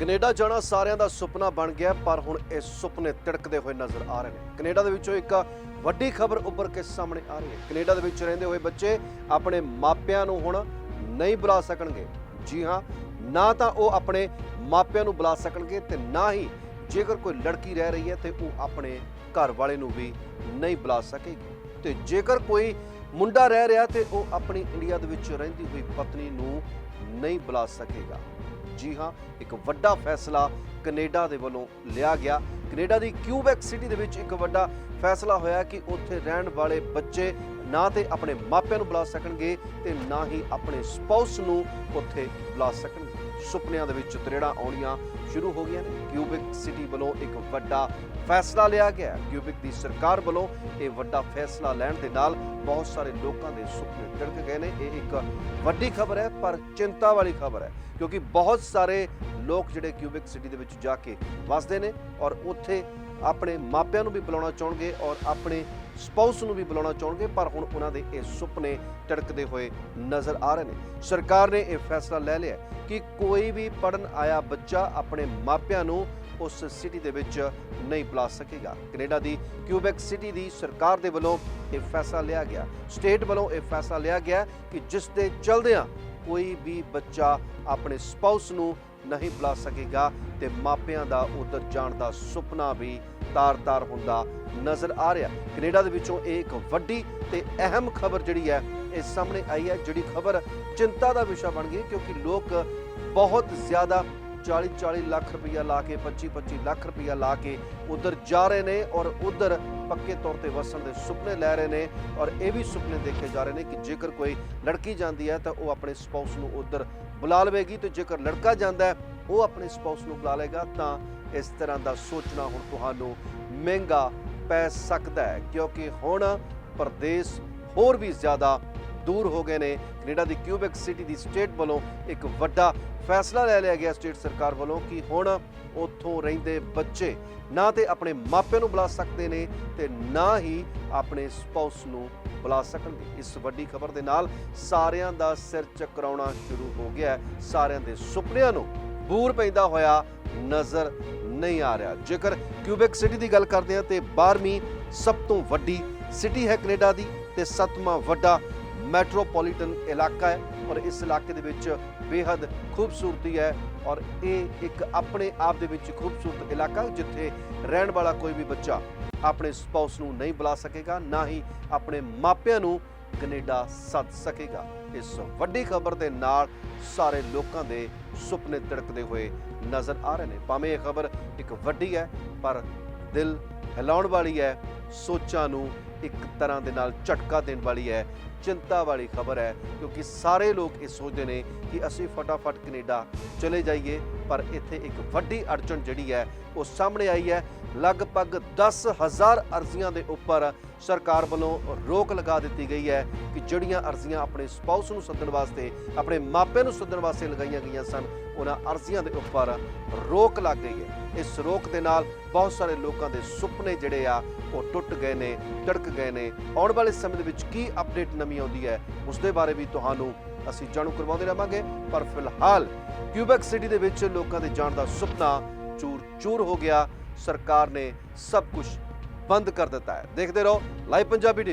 Canada ਜਾਣਾ ਸਾਰਿਆਂ ਦਾ ਸੁਪਨਾ ਬਣ ਗਿਆ, ਪਰ ਹੁਣ ਇਹ ਸੁਪਨੇ ਤਿੜਕਦੇ ਹੋਏ ਨਜ਼ਰ ਆ ਰਹੇ ਨੇ। ਕੈਨੇਡਾ ਦੇ ਵਿੱਚੋਂ ਇੱਕ ਵੱਡੀ ਖਬਰ ਉੱਭਰ ਕੇ ਸਾਹਮਣੇ ਆ ਰਹੀ ਹੈ। ਕੈਨੇਡਾ ਦੇ ਵਿੱਚ ਰਹਿੰਦੇ ਹੋਏ ਬੱਚੇ ਆਪਣੇ ਮਾਪਿਆਂ ਨੂੰ ਹੁਣ ਨਹੀਂ ਬੁਲਾ ਸਕਣਗੇ। ਜੀ ਹਾਂ, ਨਾ ਤਾਂ ਉਹ ਆਪਣੇ ਮਾਪਿਆਂ ਨੂੰ ਬੁਲਾ ਸਕਣਗੇ ਤੇ ਨਾ ਹੀ ਜੇਕਰ ਕੋਈ ਲੜਕੀ ਰਹਿ ਰਹੀ ਹੈ ਤੇ ਉਹ ਆਪਣੇ ਘਰ ਵਾਲੇ ਨੂੰ ਵੀ ਨਹੀਂ ਬੁਲਾ ਸਕੇਗੀ। ਤੇ ਜੇਕਰ ਕੋਈ ਮੁੰਡਾ ਰਹਿ ਰਿਹਾ ਤੇ ਉਹ ਆਪਣੀ ਇੰਡੀਆ ਦੇ ਵਿੱਚ ਰਹਿੰਦੀ ਹੋਈ ਪਤਨੀ ਨੂੰ ਨਹੀਂ ਬੁਲਾ ਸਕੇਗਾ। ਜੀ ਹਾਂ, ਇੱਕ ਵੱਡਾ ਫੈਸਲਾ ਕੈਨੇਡਾ ਦੇ ਵੱਲੋਂ ਲਿਆ ਗਿਆ। ਕੈਨੇਡਾ ਦੀ ਕਿਊਬੈਕ ਸਿਟੀ ਦੇ ਵਿੱਚ ਇੱਕ ਵੱਡਾ ਫੈਸਲਾ ਹੋਇਆ ਕਿ ਉੱਥੇ ਰਹਿਣ ਵਾਲੇ ਬੱਚੇ ਨਾ ਤੇ ਆਪਣੇ ਮਾਪਿਆਂ ਨੂੰ ਬੁਲਾ ਸਕਣਗੇ ਤੇ ਨਾ ਹੀ ਆਪਣੇ ਸਪਾਊਸ ਨੂੰ ਉੱਥੇ ਬੁਲਾ ਸਕਣਗੇ। ਸੁਪਨਿਆਂ ਦੇ ਵਿੱਚ ਤਰੇੜਾਂ ਆਉਣੀਆਂ ਸ਼ੁਰੂ ਹੋ ਗਈਆਂ ਨੇ। ਕਿਊਬਿਕ ਸਿਟੀ ਵੱਲੋਂ ਇੱਕ ਵੱਡਾ ਫੈਸਲਾ ਲਿਆ ਗਿਆ ਕਿਊਬਿਕ ਦੀ ਸਰਕਾਰ ਵੱਲੋਂ ਇਹ ਵੱਡਾ ਫੈਸਲਾ ਲੈਣ ਦੇ ਨਾਲ ਬਹੁਤ ਸਾਰੇ ਲੋਕਾਂ ਦੇ ਸੁਪਨੇ ਤਿੜਕ ਗਏ ਨੇ। ਇਹ ਇੱਕ ਵੱਡੀ ਖਬਰ ਹੈ, ਪਰ ਚਿੰਤਾ ਵਾਲੀ ਖਬਰ ਹੈ, ਕਿਉਂਕਿ ਬਹੁਤ ਸਾਰੇ ਲੋਕ ਜਿਹੜੇ ਕਿਊਬਿਕ ਸਿਟੀ ਦੇ ਵਿੱਚ ਜਾ ਕੇ ਵਸਦੇ ਨੇ ਔਰ ਉੱਥੇ ਆਪਣੇ ਮਾਪਿਆਂ ਨੂੰ ਵੀ ਬੁਲਾਉਣਾ ਚਾਹਣਗੇ ਔਰ ਆਪਣੇ ਸਪਾਊਸ ਨੂੰ ਵੀ ਬੁਲਾਉਣਾ ਚਾਹਣਗੇ, ਪਰ ਹੁਣ ਉਹਨਾਂ ਦੇ ਇਹ ਸੁਪਨੇ ਟੜਕਦੇ ਹੋਏ ਨਜ਼ਰ ਆ ਰਹੇ ਨੇ। ਸਰਕਾਰ ਨੇ ਇਹ ਫੈਸਲਾ ਲੈ ਲਿਆ ਕਿ ਕੋਈ ਵੀ ਪੜਨ ਆਇਆ ਬੱਚਾ ਆਪਣੇ ਮਾਪਿਆਂ ਨੂੰ ਉਸ ਸਿਟੀ ਦੇ ਵਿੱਚ ਨਹੀਂ ਬੁਲਾ ਸਕੇਗਾ। ਕੈਨੇਡਾ ਦੀ ਕਿਊਬੈਕ ਸਿਟੀ ਦੀ ਸਰਕਾਰ ਦੇ ਵੱਲੋਂ ਇਹ ਫੈਸਲਾ ਲਿਆ ਗਿਆ। ਸਟੇਟ ਵੱਲੋਂ ਇਹ ਫੈਸਲਾ ਲਿਆ ਗਿਆ ਕਿ ਜਿਸ ਦੇ ਚਲਦਿਆਂ ਕੋਈ ਵੀ ਬੱਚਾ ਆਪਣੇ ਸਪਾਊਸ ਨੂੰ ਨਹੀਂ ਬੁਲਾ ਸਕੇਗਾ ਤੇ ਮਾਪਿਆਂ ਦਾ ਉਧਰ ਜਾਣ ਦਾ ਸੁਪਨਾ ਵੀ ਤਾਰ-ਤਾਰ ਹੁੰਦਾ ਨਜ਼ਰ ਆ ਰਿਹਾ। ਕੈਨੇਡਾ ਦੇ ਵਿੱਚੋਂ ਇਹ ਇੱਕ ਵੱਡੀ ਤੇ ਅਹਿਮ ਖਬਰ ਜਿਹੜੀ ਹੈ, ਇਹ ਸਾਹਮਣੇ ਆਈ ਹੈ, ਜਿਹੜੀ ਖਬਰ ਚਿੰਤਾ ਦਾ ਵਿਸ਼ਾ ਬਣ ਗਈ ਕਿਉਂਕਿ ਲੋਕ ਬਹੁਤ ਜ਼ਿਆਦਾ 40-40 ਲੱਖ ਰੁਪਈਆ ਲਾ ਕੇ 25-25 ਲੱਖ ਰੁਪਈਆ ਲਾ ਕੇ ਉਧਰ ਜਾ ਰਹੇ ਨੇ ਔਰ ਉਧਰ ਪੱਕੇ ਤੌਰ ਤੇ ਵਸਣ ਦੇ ਸੁਪਨੇ ਲੈ ਰਹੇ ਨੇ ਔਰ ਇਹ ਵੀ ਸੁਪਨੇ ਦੇਖੇ ਜਾ ਰਹੇ ਨੇ ਕਿ ਜੇਕਰ ਕੋਈ ਲੜਕੀ ਜਾਂਦੀ ਹੈ ਤਾਂ ਉਹ ਆਪਣੇ ਸਪਾਊਸ ਨੂੰ ਉਧਰ ਬੁਲਾ ਲਵੇਗੀ ਤੇ ਜੇਕਰ ਲੜਕਾ ਜਾਂਦਾ ਹੈ, ਉਹ ਆਪਣੇ ਸਪਾਊਸ ਨੂੰ ਬੁਲਾ ਲੇਗਾ ਤਾਂ ਇਸ ਤਰ੍ਹਾਂ ਦਾ ਸੋਚਣਾ ਹੁਣ ਤੁਹਾਨੂੰ ਮਹਿੰਗਾ ਪੈ ਸਕਦਾ ਹੈ ਕਿਉਂਕਿ ਹੁਣ ਪ੍ਰਦੇਸ਼ ਹੋਰ ਵੀ ਜ਼ਿਆਦਾ ਦੂਰ ਹੋ ਗਏ ਨੇ। ਕੈਨੇਡਾ ਦੀ ਕਿਊਬੈਕ ਸਿਟੀ ਦੀ ਸਟੇਟ ਵੱਲੋਂ ਇੱਕ ਵੱਡਾ ਫੈਸਲਾ ਲੈ ਲਿਆ ਗਿਆ ਸਟੇਟ ਸਰਕਾਰ ਵੱਲੋਂ ਕਿ ਹੁਣ ਉੱਥੋਂ ਰਹਿੰਦੇ ਬੱਚੇ ਨਾ ਤੇ ਆਪਣੇ ਮਾਪਿਆਂ ਨੂੰ ਬੁਲਾ ਸਕਦੇ ਨੇ ਤੇ ਨਾ ਹੀ ਆਪਣੇ ਸਪਾਊਸ ਨੂੰ ਬੁਲਾ ਸਕਣਗੇ। ਇਸ ਵੱਡੀ ਖਬਰ ਦੇ ਨਾਲ ਸਾਰਿਆਂ ਦਾ ਸਿਰ ਚੱਕਰਾਉਣਾ ਸ਼ੁਰੂ ਹੋ ਗਿਆ ਸਾਰਿਆਂ ਦੇ ਸੁਪਨਿਆਂ ਨੂੰ ਬੂਰ ਪੈਂਦਾ ਹੋਇਆ ਨਜ਼ਰ ਨਹੀਂ ਆ ਰਿਹਾ। ਜੇਕਰ ਕਿਊਬੈਕ ਸਿਟੀ ਦੀ ਗੱਲ ਕਰਦੇ ਹਾਂ ਤੇ 12ਵੀਂ ਸਭ ਤੋਂ ਵੱਡੀ ਸਿਟੀ ਹੈ ਕੈਨੇਡਾ ਦੀ ਤੇ ਸੱਤਵਾਂ ਵੱਡਾ ਮੈਟਰੋਪੋਲੀਟਨ ਇਲਾਕਾ ਹੈ ਔਰ ਇਸ ਇਲਾਕੇ ਦੇ ਵਿੱਚ ਬੇहद ਖੂਬਸੂਰਤੀ ਹੈ ਔਰ ਇਹ ਇੱਕ ਆਪਣੇ ਆਪ ਦੇ ਵਿੱਚ ਖੂਬਸੂਰਤ ਇਲਾਕਾ ਜਿੱਥੇ ਰਹਿਣ ਵਾਲਾ ਕੋਈ ਵੀ ਬੱਚਾ ਆਪਣੇ ਸਪਾਊਸ ਨੂੰ ਨਹੀਂ ਬੁਲਾ ਸਕੇਗਾ, ਨਾ ਹੀ ਆਪਣੇ ਮਾਪਿਆਂ ਨੂੰ ਕੈਨੇਡਾ ਸੱਦ ਸਕੇਗਾ। ਇਸ ਵੱਡੀ ਖਬਰ ਦੇ ਨਾਲ ਸਾਰੇ ਲੋਕਾਂ ਦੇ ਸੁਪਨੇ ਤਿੜਕਦੇ ਹੋਏ ਨਜ਼ਰ ਆ ਰਹੇ ਨੇ। ਭਾਵੇਂ ਇਹ ਖਬਰ ਇੱਕ ਵੱਡੀ ਹੈ, ਪਰ ਦਿਲ ਹਿਲਾਉਣ ਵਾਲੀ ਹੈ ਸੋਚਾਂ ਨੂੰ ਇੱਕ ਤਰ੍ਹਾਂ ਦੇ ਨਾਲ ਝਟਕਾ ਦੇਣ ਵਾਲੀ ਹੈ, ਚਿੰਤਾ ਵਾਲੀ ਖਬਰ ਹੈ, ਕਿਉਂਕਿ ਸਾਰੇ ਲੋਕ ਇਹ ਸੋਚਦੇ ਨੇ ਕਿ ਅਸੀਂ ਫਟਾਫਟ ਕੈਨੇਡਾ ਚਲੇ ਜਾਈਏ, ਪਰ ਇੱਥੇ ਇੱਕ ਵੱਡੀ ਅੜਚਣ ਜਿਹੜੀ ਹੈ, ਉਹ ਸਾਹਮਣੇ ਆਈ ਹੈ। ਲਗਭਗ 10000 ਅਰਜ਼ੀਆਂ ਦੇ ਉੱਪਰ ਸਰਕਾਰ ਵੱਲੋਂ ਰੋਕ ਲਗਾ ਦਿੱਤੀ ਗਈ ਹੈ ਕਿ ਜਿਹੜੀਆਂ ਅਰਜ਼ੀਆਂ ਆਪਣੇ ਸਪਾਊਸ ਨੂੰ ਸੱਦਣ ਵਾਸਤੇ, ਆਪਣੇ ਮਾਪਿਆਂ ਨੂੰ ਸੱਦਣ ਵਾਸਤੇ ਲਗਾਈਆਂ ਗਈਆਂ ਸਨ, ਉਹਨਾਂ ਅਰਜ਼ੀਆਂ ਦੇ ਉੱਪਰ ਰੋਕ ਲੱਗ ਗਈ ਹੈ। ਇਸ ਰੋਕ ਦੇ ਨਾਲ ਬਹੁਤ ਸਾਰੇ ਲੋਕਾਂ ਦੇ ਸੁਪਨੇ ਜਿਹੜੇ ਆ, ਉਹ ਟੁੱਟ ਗਏ ਨੇ ਟੜਕ ਗਏ ਨੇ। ਆਉਣ ਵਾਲੇ ਸਮੇਂ ਦੇ ਵਿੱਚ ਕੀ ਅਪਡੇਟ ਨਵੀਂ ਆਉਂਦੀ ਹੈ ਉਸ ਦੇ ਬਾਰੇ ਵੀ ਤੁਹਾਨੂੰ ਅਸੀਂ ਜਾਣੂ ਕਰਵਾਉਂਦੇ ਰਹਾਂਗੇ। ਪਰ ਫਿਲਹਾਲ ਕਿਊਬੈਕ ਸਿਟੀ ਦੇ ਵਿੱਚ ਲੋਕਾਂ ਦੇ ਜਾਣ ਦਾ ਸੁਪਨਾ ਚੂਰ ਚੂਰ ਹੋ ਗਿਆ। ਸਰਕਾਰ ਨੇ ਸਭ ਕੁਝ ਬੰਦ ਕਰ ਦਿੱਤਾ ਹੈ। ਦੇਖਦੇ ਰਹੋ, ਲਾਈਵ ਪੰਜਾਬੀ ਟੀਵੀ।